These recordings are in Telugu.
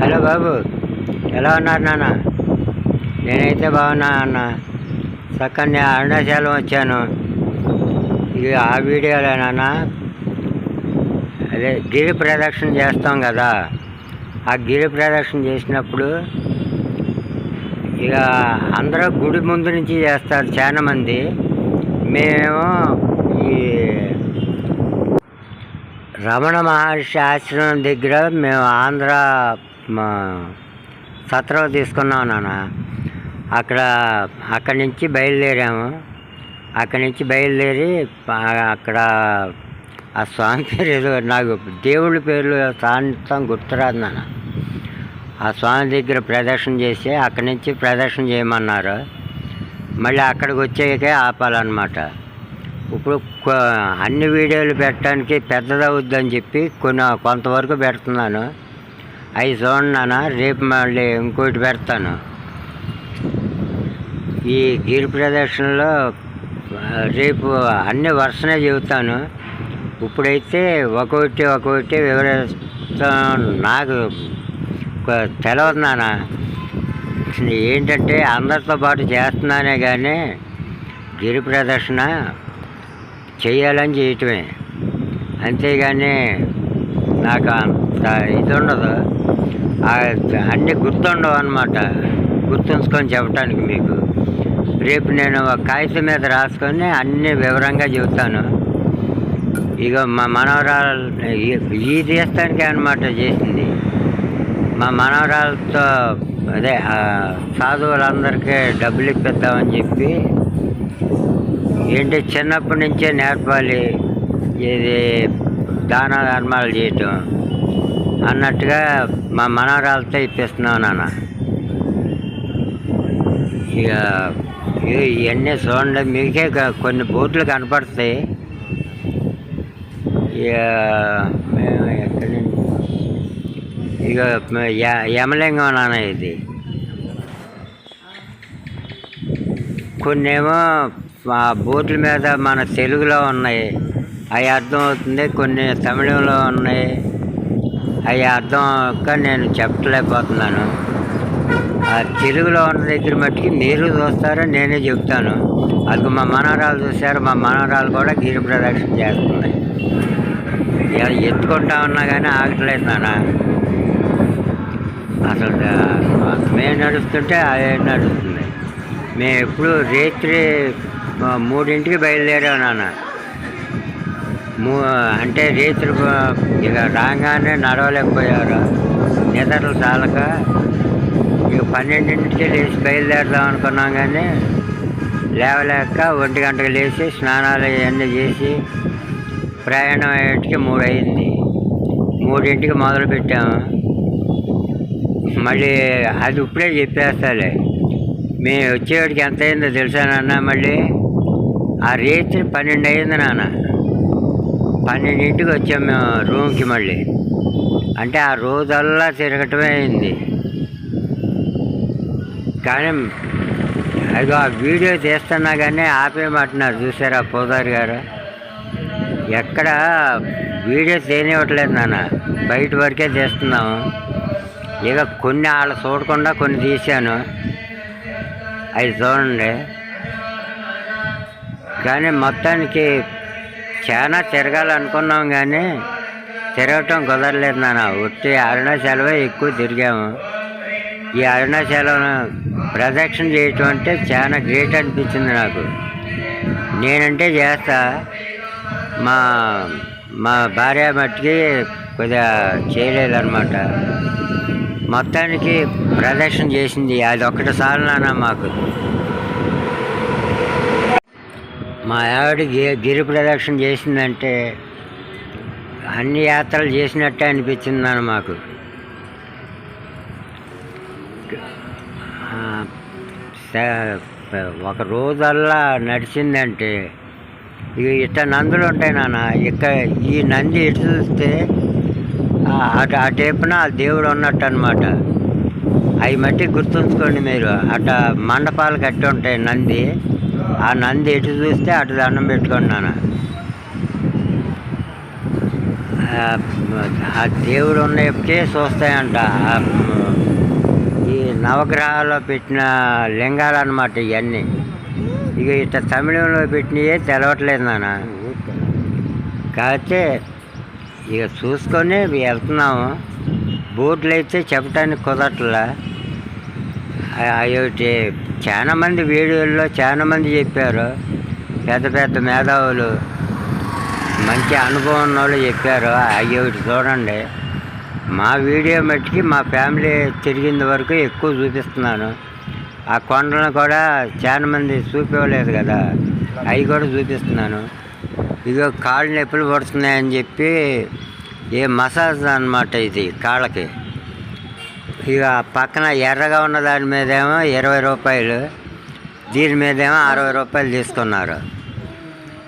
హలో బాబు ఎలా ఉన్నారు నాన్న? నేనైతే బాగున్నా అన్న. చక్కగా నేను అరుణాచలం వచ్చాను. ఇది ఆ వీడియోలో నాన్న. అదే గిరి ప్రదక్షిణ చేస్తాం కదా. ఆ గిరి ప్రదక్షిణ చేసినప్పుడు ఇక అందరూ గుడి ముందు నుంచి చేస్తారు చాలా మంది. మేమేమో ఈ రమణ మహర్షి ఆశ్రమం దగ్గర మేము ఆంధ్ర మా సత్రం తీసుకున్నాం నాన్న. అక్కడ అక్కడి నుంచి బయలుదేరాము. అక్కడి నుంచి బయలుదేరి అక్కడ ఆ స్వామి పేరు ఏదో నాకు దేవుడి పేర్లు సాంతం గుర్తురాదు నాన్న. ఆ స్వామి దగ్గర ప్రదర్శన చేసి అక్కడి నుంచి ప్రదర్శన చేయమన్నారు. మళ్ళీ అక్కడికి వచ్చాకే ఆపాలన్నమాట. ఇప్పుడు అన్ని వీడియోలు పెట్టడానికి పెద్దదవుద్దని చెప్పి కొన్ని కొంతవరకు పెడుతున్నాను. అవి చూడండి నాన్న రేపు మళ్ళీ ఇంకోటి పెడతాను. ఈ గిరి ప్రదర్శనలో రేపు అన్ని వరుసనే చెబుతాను. ఇప్పుడైతే ఒక్కొక్కటి ఒక్కొక్కటి వివరిస్తాం నాకు కొ- తెలవదు నాన్న. ఏంటంటే అందరితో పాటు చేస్తున్నానే కానీ గిరి ప్రదర్శన చేయాలని చేయటమే అంతేగాని నాకు అంత ఇది ఉండదు. అన్నీ గుర్తుండవు అనమాట గుర్తుంచుకొని చెప్పడానికి మీకు. రేపు నేను ఒక కాగితం మీద రాసుకొని అన్ని వివరంగా చెబుతాను. ఇక మా మనవరాలు ఈ- దేశానికి అనమాట చేసింది. మా మనవరాలతో అదే సాధువులందరికీ డబ్బులు ఇప్పిద్దామని చెప్పి ఏంటి చిన్నప్పటి నుంచే నేర్పాలి. ఇది దాన ధర్మాలు చేయటం. అన్నట్టుగా మా మనవరాలతో ఇప్పిస్తున్నాం నాన్న. ఇక ఇవన్నీ చూడండి మీకే కొన్ని బోట్లు కనపడతాయి. ఇక మేము ఎక్కడి నుంచి? ఇక య- యమలింగం నాన్న ఇది. కొన్నేమో ఆ బోట్ల మీద మన తెలుగులో ఉన్నాయి. అవి అర్థమవుతుంది కొన్ని తమిళంలో ఉన్నాయి. అవి అర్థం అవ్వక నేను చెప్పలేకపోతున్నాను. ఆ తెలుగులో ఉన్న దగ్గర మట్టుకి మీరు చూస్తారో నేనే చెప్తాను. అది మా మనవరాలు చూశారు మా మనవరాలు కూడా గిరి ప్రదక్షిణ చేస్తుంది ఎత్తుకుంటా ఉన్నా కానీ ఆగట్లేదు నాన్న. అసలు మేము నడుస్తుంటే అదే నడుస్తుంది. మేము ఎప్పుడు రాత్రి మూడింటికి బయలుదేరాం నాన్న. అంటే రీతులు ఇక రాగానే నడవలేకపోయారు. నిద్రలు చాలక ఇక పన్నెండింటికి లేచి బయలుదేరదాం అనుకున్నాం కానీ లేవలేక ఒంటి గంటకు లేచి స్నానాలు ఇవన్నీ చేసి ప్రయాణం అయ్యేటికి మూడు అయింది మూడింటికి మొదలుపెట్టాము. మళ్ళీ అది ఇప్పుడే చెప్పేస్తాలే. మేము వచ్చేవాడికి ఎంత అయిందో తెలుసానన్న మళ్ళీ? ఆ రేత్రి పన్నెండు అయింది నాన్న. పన్నెండింటికి వచ్చాం మేము రూమ్కి మళ్ళీ. అంటే ఆ రోజల్లా తిరగటమే అయింది. కానీ అదిగో ఆ వీడియో తీస్తున్నా కానీ ఆపేయమంటున్నారు చూసారా పోదారు గారు? ఎక్కడ వీడియో తీయనివ్వట్లేదు నాన్న. బయట వరకే తీస్తున్నాము. ఇక కొన్ని వాళ్ళు చూడకుండా కొన్ని తీశాను. అవి చూడండి. కానీ మొత్తానికి చాలా తిరగాలనుకున్నాం కానీ తిరగటం కుదరలేదు నాన్న. వచ్చి అరుణాచలమే ఎక్కువ తిరిగాము. ఈ అరుణాచలం ప్రదక్షిణ చేయటం అంటే చాలా గ్రేట్ అనిపించింది నాకు. నేనంటే చేస్తా. మా మా భార్య మట్టికి కొద్దిగా చేయలేదన్నమాట. మొత్తానికి ప్రదక్షిణ చేసింది. అది ఒక్కటి సార్లు నాన్న మాకు. మా ఆవిడ గి- గిరి ప్రదక్షిణ చేసిందంటే అన్ని యాత్రలు చేసినట్టే అనిపించింది నాన్న మాకు. ఒక రోజల్లా నడిచిందంటే ఇట్ట నందులు ఉంటాయి నాన్న. ఇక్కడ ఈ నంది ఇటు చూస్తే అటు అటేపున ఆ దేవుడు ఉన్నట్టు అనమాట అవి మట్టి గుర్తుంచుకోండి మీరు. అట మండపాలు కట్టి ఉంటాయి నంది. ఆ నంది ఎటు చూస్తే అటు దండం పెట్టుకున్నాను ఆ, దేవుడు ఉన్నప్పటికే చూస్తాయంట ఈ నవగ్రహాల్లో పెట్టిన లింగాలు అనమాట ఇవన్నీ ఇక ఇట్లా తమిళంలో పెట్టినవి తెలవట్లేదు నాన్న. కాకపోతే ఇక చూసుకొని వెళ్తున్నాము. బోట్లు అయితే చెప్పడానికి కుదరట్లా అయోటి చాలా మంది వీడియోల్లో చాలా మంది చెప్పారు. పెద్ద పెద్ద మేధావులు. మంచి అనుభవం ఉన్న వాళ్ళు చెప్పారు. అయ్యోటి చూడండి. మా వీడియో మట్టుకి మా ఫ్యామిలీ తిరిగింది వరకు ఎక్కువ చూపిస్తున్నాను. ఆ కొండలను కూడా చాలా మంది చూపించలేదు కదా. అవి కూడా చూపిస్తున్నాను. ఇదిగో కాళ్ళు నొప్పులు పడుతున్నాయని చెప్పి ఏ మసాజ్ అనమాట ఇది కాళ్ళకి. ఇక పక్కన ఎర్రగా ఉన్న దాని మీదేమో ఇరవై రూపాయలు దీని మీదేమో అరవై రూపాయలు తీసుకున్నారు.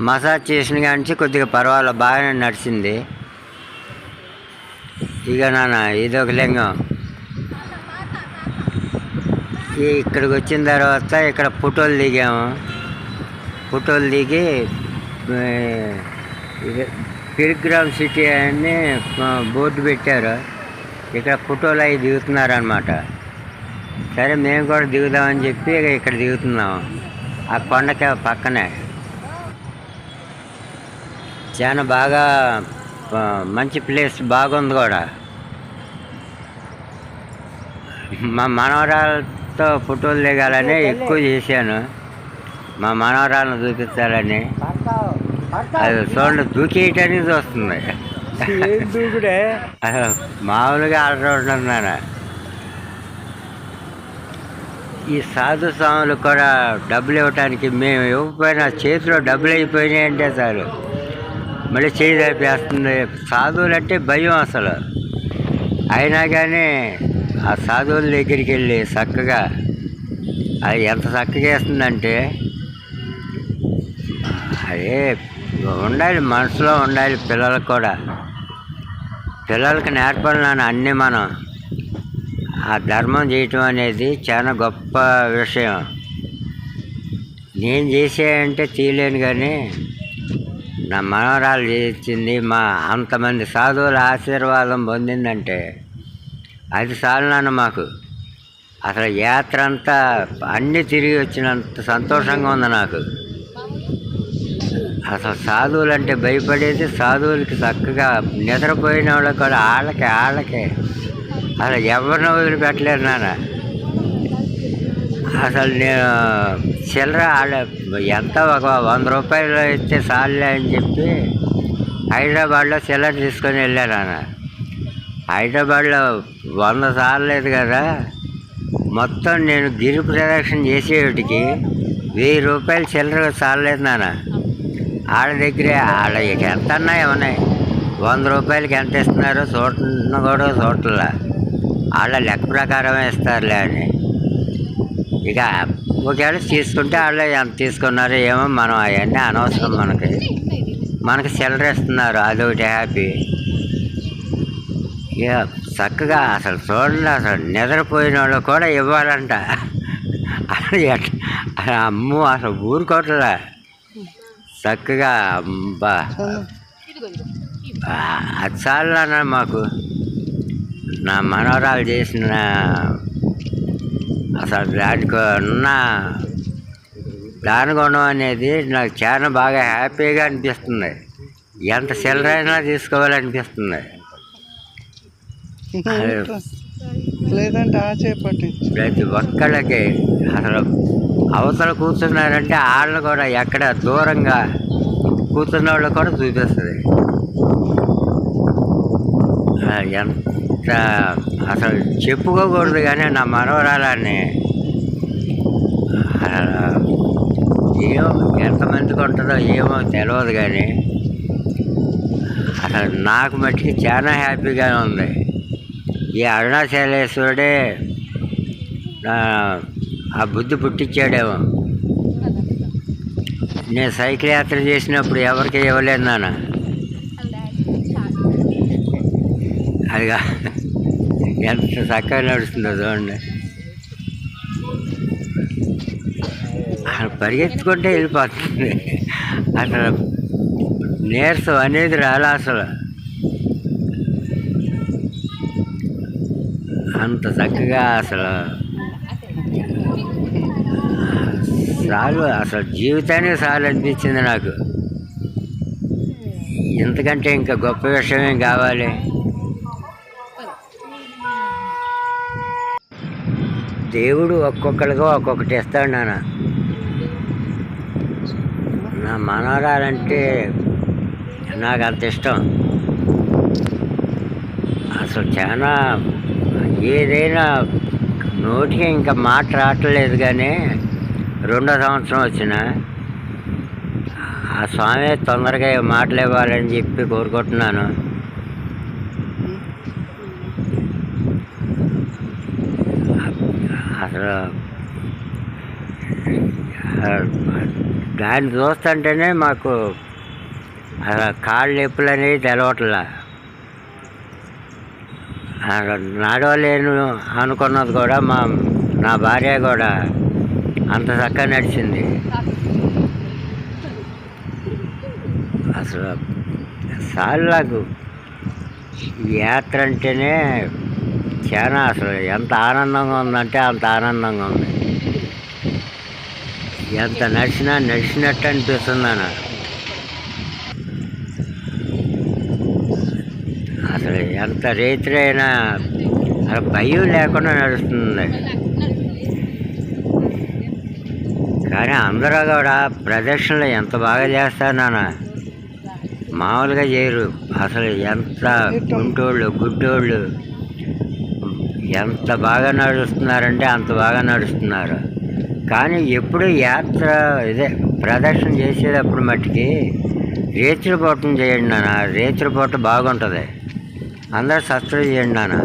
మసాజ్ చేసిన కానించి కొద్దిగా పర్వాలేదు బాగానే నడిచింది. ఇక నాన్న ఇది ఒక లింగం. ఇక్కడికి వచ్చిన తర్వాత ఇక్కడ ఫోటోలు దిగాము. ఫోటోలు దిగి ఆ, ఇది పిరిగ్రామ్ సిటీ అని బోర్డు పెట్టారు. ఇక్కడ ఫోటోలు అవి దిగుతున్నారనమాట సరే మేము కూడా దిగుదామని చెప్పి ఇక ఇక్కడ దిగుతున్నాం. ఆ కొండకి పక్కనే. చాలా బాగా మంచి ప్లేస్ బాగుంది కూడా. మా మనవరాలతో ఫోటోలు దిగాలని ఎక్కువ చేశాను. మా మనవరాలను చూపించాలని. అది చూడండి దూకేయటానికి చూస్తుంది. దూకుడే మామూలుగా ఆడుతున్నాను ఈ సాధు స్వాములు కూడా డబ్బులు ఇవ్వటానికి మేము ఇవ్వకపోయినా చేతిలో డబ్బులు అయిపోయినాయి అంటే చాలు. మళ్ళీ చేయి సాధువులంటే సాధువులు అంటే భయం అసలు. అయినా కానీ ఆ సాధువుల దగ్గరికి వెళ్ళి చక్కగా అది ఎంత చక్కగా వేస్తుందంటే అదే ఉండాలి మనసులో ఉండాలి పిల్లలకు కూడా. పిల్లలకి నేర్పాలి అన్నీ మనం. ఆ ధర్మం చేయటం అనేది చాలా గొప్ప విషయం. నేను చేసేయంటే తీయలేను కానీ నా మనవరాలు చేసింది మా అంతమంది సాధువుల ఆశీర్వాదం పొందిందంటే అది చాలు మాకు. అసలు యాత్ర అంతా అన్నీ తిరిగి వచ్చినంత సంతోషంగా ఉంది నాకు. అసలు సాధువులు అంటే భయపడేది సాధువులకి చక్కగా నిద్రపోయిన వాళ్ళకి కూడా వాళ్ళకి ఆళ్ళకే. అసలు ఎవరిని వదిలిపెట్టలేరు నాన్న. అసలు నేను చిల్లర ఆడ ఎంత ఒక వంద రూపాయలు ఇస్తే చాలులే అని చెప్పి హైదరాబాద్లో చిల్లర తీసుకొని వెళ్ళాను నాన్న. హైదరాబాద్లో వంద సార్లేదు కదా. మొత్తం నేను గిరి ప్రదక్షిణ చేసేటికి వెయ్యి రూపాయలు చిల్లర చాలలేదు నాన్న. ఆడ దగ్గరే ఆడ ఇక ఎంత అన్నా ఏమన్నాయి. వంద రూపాయలకి ఎంత ఇస్తున్నారు? చూడటం కూడా చూడట్లా. వాళ్ళ లెక్క ప్రకారమే ఇస్తారులే అని. ఇక ఒకవేళ తీసుకుంటే వాళ్ళు ఎంత తీసుకున్నారో ఏమో మనం అవన్నీ అనవసరం మనకి. మనకి సెలరీ ఇస్తున్నారు అదొకటి హ్యాపీ. ఇక చక్కగా అసలు చూడండి అసలు నిద్రపోయిన వాళ్ళు కూడా ఇవ్వాలంట. అసలు అమ్మో అసలు ఊరుకోవట్లే. చక్కగా అబ్బా ఆ, అది చాలు మాకు. నా మనవరాలు చేసిన అసలు దానికి ఉన్న దానిగుణం అనేది నాకు చాలా బాగా హ్యాపీగా అనిపిస్తుంది. ఎంత చిల్లరైనా తీసుకోవాలనిపిస్తుంది. లేదంటే ఆ చేపట్టి ప్రతి ఒక్కళ్ళకి అసలు అవతల కూర్చున్నారంటే వాళ్ళు కూడా ఎక్కడ దూరంగా కూర్చున్న వాళ్ళు కూడా చూపిస్తుంది. ఎంత అసలు చెప్పుకోకూడదు కానీ నా మనవరాలని ఏమో ఎంతమందికి ఉంటుందో ఏమో తెలియదు కానీ అసలు నాకు మట్టుకి చాలా హ్యాపీగానే ఉంది. ఈ అరుణాచలేశ్వరుడే ఆ బుద్ధి పుట్టించాడేమో. నేను సైకిల్ యాత్ర చేసినప్పుడు ఎవరికి ఇవ్వలేదు నాన్న. అదిగా ఎంత చక్కగా నడుస్తుందో చూడండి. అసలు పరిగెత్తుకుంటే వెళ్ళిపోతుంది. అసలు నీరసం అనేది రాలా అసలు. అంత చక్కగా అసలు చాలు అసలు జీవితానికి చాలు అనిపించింది నాకు. ఎందుకంటే ఇంకా గొప్ప విషయం ఏం కావాలి. దేవుడు ఒక్కొక్కడిగా ఒక్కొక్కటి ఇస్తాడు నాన్న. నా మనవరాలంటే నాకు అంత ఇష్టం. అసలు చాలా ఏదైనా నోటికి ఇంకా మాట రావట్లేదు కానీ రెండో సంవత్సరం వచ్చిన ఆ స్వామి తొందరగా ఈ మాటలు ఇవ్వాలని చెప్పి కోరుకుంటున్నాను. అసలు దాన్ని చూస్తుంటేనే మాకు అసలు కాళ్ళు నొప్పులు అనేవి తెలవట్లా. నడవలేను అనుకున్నది కూడా మా నా భార్య కూడా అంత చక్కగా నడిచింది. అసలు సార్లకు యాత్ర అంటేనే చాలా అసలు ఎంత ఆనందంగా ఉందంటే అంత ఆనందంగా ఉంది. ఎంత నడిచినా నడిచినట్టు అనిపిస్తుంది అన్న. అసలు ఎంత రైతులైనా అసలు భయం లేకుండా నడుస్తుంది. కానీ అందరూ కూడా ప్రదక్షిణలు ఎంత బాగా చేస్తారు నాన్న? మామూలుగా చేయరు. అసలు ఎంత గుంటోళ్ళు గుడ్డోళ్ళు ఎంత బాగా నడుస్తున్నారంటే అంత బాగా నడుస్తున్నారు. కానీ ఎప్పుడు యాత్ర ఇదే ప్రదర్శన చేసేటప్పుడు మట్టుకి రేచుల పోటం చేయండి నాన్న. రేచుల పూట బాగుంటుంది. అందరూ సబ్స్క్రైబ్ చేయండి నాన్న.